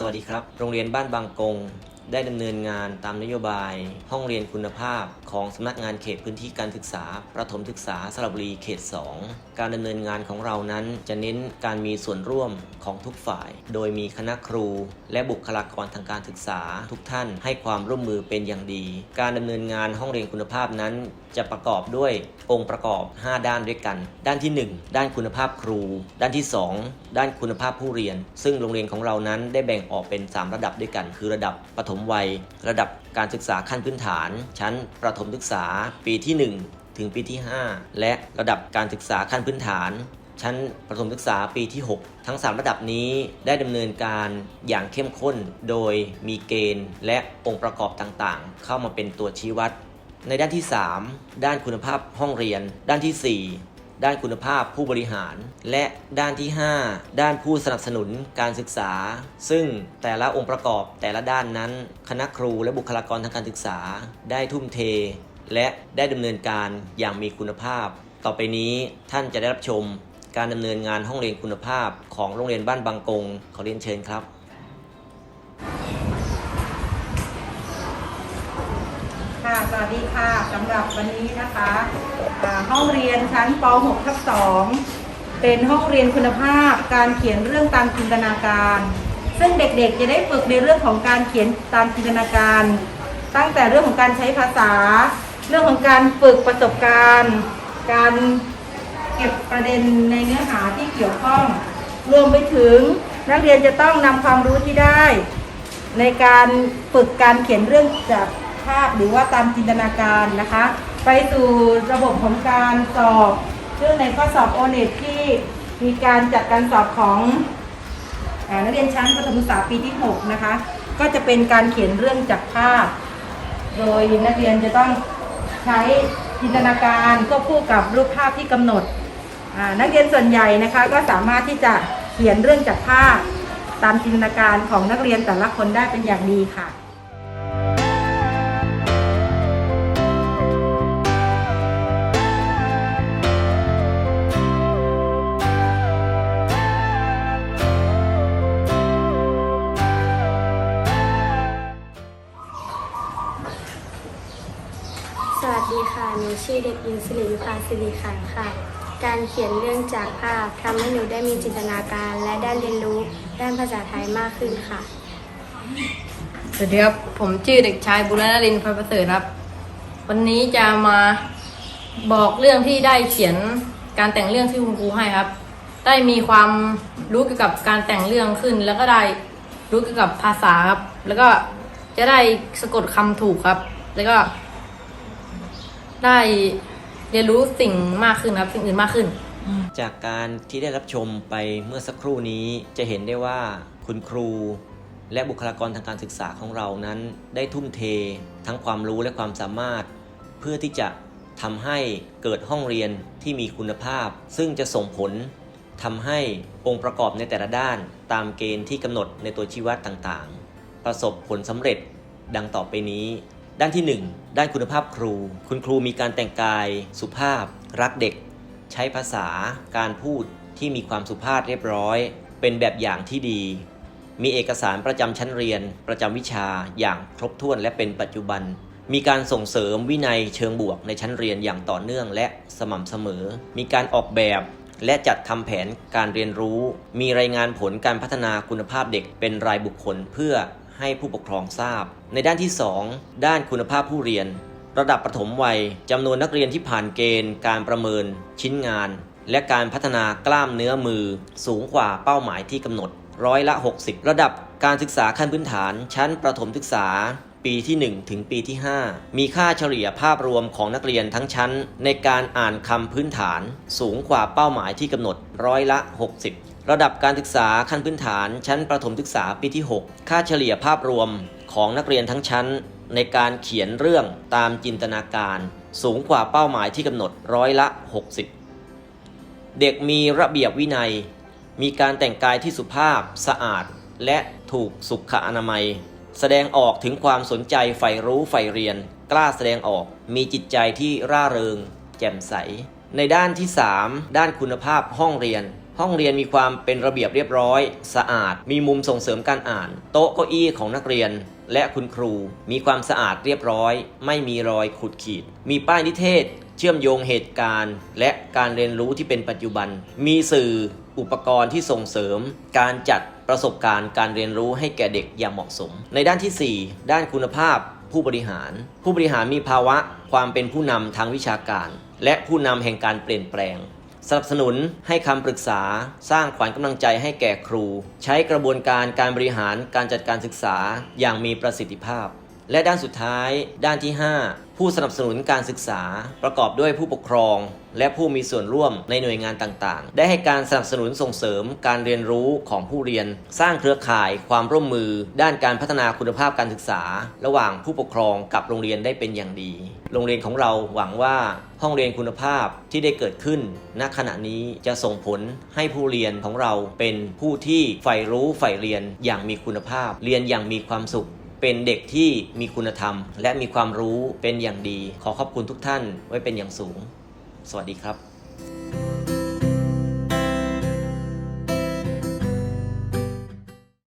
สวัสดีครับ โรงเรียนบ้านบางกง ได้ดำเนินงานตามนโยบาย ห้องเรียนคุณภาพ ของสำนักงานเขตพื้นที่การศึกษา ประถมศึกษาสระบุรีเขต 2 การดำเนินงานของเรานั้นจะเน้นการมีส่วนร่วมของทุกฝ่าย โดยมีคณะครู และบุคลากรทางการศึกษา ทุกท่านให้ความร่วมมือเป็นอย่างดี การดำเนินงานห้องเรียนคุณภาพนั้น จะประกอบด้วยองค์ประกอบ 5 ด้านด้วยกัน ด้านที่ 1 ด้านคุณภาพครู ด้านที่ 2 ด้านคุณภาพผู้เรียน ซึ่งโรงเรียนของเรานั้นได้แบ่งออกเป็น 3 ระดับด้วยกัน คือระดับปฐมวัย ระดับการศึกษาขั้นพื้นฐาน ชั้นประถมศึกษาปีที่ 1 ถึงปีที่ 5 และระดับการศึกษาขั้นพื้นฐาน ชั้นประถมศึกษาปีที่ 6 ทั้ง 3 ระดับนี้ได้ดำเนินการอย่างเข้มข้น โดยมีเกณฑ์ และองค์ประกอบต่างๆ เข้ามาเป็นตัวชี้วัดในด้านที่ 3 ด้านคุณภาพห้องเรียน ด้านที่ 4 ด้านคุณภาพผู้บริหาร และด้านที่ 5 ด้านผู้สนับสนุนการศึกษา ซึ่งแต่ละองค์ประกอบแต่ละด้านนั้น คณะครูและบุคลากรทางการศึกษา ได้ทุ่มเท และได้ดำเนินการอย่างมีคุณภาพ ต่อไปนี้ท่านจะได้รับชม การดำเนินงานห้องเรียนคุณภาพของโรงเรียนบ้านบางกงขอเรียนเชิญครับ วัสดีค่ะสำหรับวันนี้นะคะห้องเรียนชั้นป .6 ทับ2เป็นห้องเรียนคุณภาพ การเขียนเรื่องตามจินตนาการ ซึ่งเด็กๆจะได้ฝึกในเรื่องของการเขียนตามจินตนาการ ตั้งแต่เรื่องของการใช้ภาษา เรื่องของการฝึกประสบการณ์ การเก็บประเด็นในเนื้อหาที่เกี่ยวข้อง รวมไปถึงนักเรียนจะต้องนำความรู้ที่ได้ ในการฝึกการเขียนเรื่องจาก ภาพหรือว่าตามจินตนาการนะคะ ไปสู่ระบบของการสอบ ซึ่งในข้อสอบโอเน็ตที่มีการจัดการสอบของอนักเรียนชั้นประถมศึกษาปีที่ 6 นะคะ ก็จะเป็นการเขียนเรื่องจากภาพ โดยนักเรียนจะต้องใช้จินตนาการควบคู่กับรูปภาพที่กำหนด นักเรียนส่วนใหญ่นะคะก็สามารถที่จะเขียนเรื่องจากภาพตามจินตนาการของนักเรียนแต่ละคนได้เป็นอย่างดีค่ะ หนูชื่อเด็กหญิงสิริวิภาสิริขันค่ะ การเขียนเรื่องจากภาพทำให้หนูได้มีจินตนาการ และได้เรียนรู้ด้านภาษาไทยมากขึ้นค่ะ สวัสดีครับ ผมชื่อเด็กชายบุรณรินทร์พันประเสริฐครับ วันนี้จะมาบอกเรื่องที่ได้เขียนการแต่งเรื่องที่คุณครูให้ครับ ได้มีความรู้เกี่ยวกับการแต่งเรื่องขึ้น แล้วก็ได้รู้เกี่ยวกับภาษาครับ แล้วก็จะได้สะกดคำถูกครับ แล้วก็ ได้เรียนรู้สิ่งมากขึ้นครับสิ่งอื่นมากขึ้น จากการที่ได้รับชมไปเมื่อสักครู่นี้จะเห็นได้ว่าคุณครู และบุคลากรทางการศึกษาของเรานั้น ได้ทุ่มเททั้งความรู้และความสามารถ เพื่อที่จะทำให้เกิดห้องเรียนที่มีคุณภาพ ซึ่งจะส่งผลทำให้องค์ประกอบในแต่ละด้านตามเกณฑ์ที่กำหนดในตัวชี้วัดต่างๆ ประสบผลสำเร็จดังต่อไปนี้ ด้านที่ 1 ด้านคุณภาพครู คุณครูมีการแต่งกาย สุภาพ รักเด็ก ใช้ภาษา การพูดที่มีความสุภาพเรียบร้อย เป็นแบบอย่างที่ดี มีเอกสารประจำชั้นเรียน ประจำวิชาอย่างครบถ้วนและเป็นปัจจุบัน มีการส่งเสริมวินัยเชิงบวกในชั้นเรียนอย่างต่อเนื่องและสม่ำเสมอ มีการออกแบบและจัดทำแผนการเรียนรู้ มีรายงานผลการพัฒนาคุณภาพเด็กเป็นรายบุคคลเพื่อ ให้ผู้ปกครองทราบ ในด้านที่ 2 ด้านคุณภาพผู้เรียน ระดับประถมวัยจำนวนนักเรียนที่ผ่านเกณฑ์ การประเมิน ชิ้นงาน และการพัฒนากล้ามเนื้อมือ สูงกว่าเป้าหมายที่กำหนดร้อยละ 60 ระดับการศึกษาขั้นพื้นฐานชั้นประถมศึกษา ปีที่ 1 ถึงปีที่ 5 มีค่าเฉลี่ยภาพรวมของนักเรียนทั้งชั้น ในการอ่านคำพื้นฐาน สูงกว่าเป้าหมายที่กำหนดร้อยละ 60 ระดับการศึกษาขั้นพื้นฐานชั้นประถมศึกษาปีที่ 6 ค่าเฉลี่ยภาพรวมของนักเรียนทั้งชั้น ในการเขียนเรื่องตามจินตนาการ สูงกว่าเป้าหมายที่กำหนดร้อยละ 60 เด็กมีระเบียบวินัย มีการแต่งกายที่สุภาพสะอาด และถูกสุขอนามัย แสดงออกถึงความสนใจใฝ่รู้ใฝ่เรียน กล้าแสดงออก มีจิตใจที่ร่าเริง แจ่มใส ในด้านที่ 3 ด้านคุณภาพห้องเรียน ห้องเรียนมีความเป็นระเบียบเรียบร้อย สะอาด มีมุมส่งเสริมการอ่าน โต๊ะเก้าอี้ของนักเรียน และคุณครู มีความสะอาดเรียบร้อย ไม่มีรอยขูดขีด มีป้ายนิเทศ เชื่อมโยงเหตุการณ์ และการเรียนรู้ที่เป็นปัจจุบัน มีสื่อ อุปกรณ์ที่ส่งเสริมการจัดประสบการณ์การเรียนรู้ให้แก่เด็กอย่างเหมาะสม ในด้านทีสี่ 4 ด้านคุณภาพผู้บริหาร ผู้บริหารมีภาวะความเป็นผู้นำทางวิชาการ และผู้นำแห่งการเปลี่ยนแปลง สนับสนุนให้คำปรึกษา สร้างขวัญกำลังใจให้แก่ครู ใช้กระบวนการการบริหารการจัดการศึกษาอย่างมีประสิทธิภาพ และด้านสุดท้าย ด้านที่ 5 ผู้สนับสนุนการศึกษา ประกอบด้วยผู้ปกครอง และผู้มีส่วนร่วมในหน่วยงานต่างๆ ได้ให้การสนับสนุนส่งเสริมการเรียนรู้ของผู้เรียน สร้างเครือข่ายความร่วมมือ ด้านการพัฒนาคุณภาพการศึกษา ระหว่างผู้ปกครองกับโรงเรียนได้เป็นอย่างดี โรงเรียนของเราหวังว่าห้องเรียนคุณภาพที่ได้เกิดขึ้น ณ ขณะนี้จะส่งผลให้ผู้เรียนของเราเป็นผู้ที่ใฝ่รู้ใฝ่เรียนอย่างมีคุณภาพ เรียนอย่างมีความสุข เป็นเด็กที่มีคุณธรรม และมีความรู้เป็นอย่างดี ขอขอบคุณทุกท่านไว้เป็นอย่างสูง สวัสดีครับ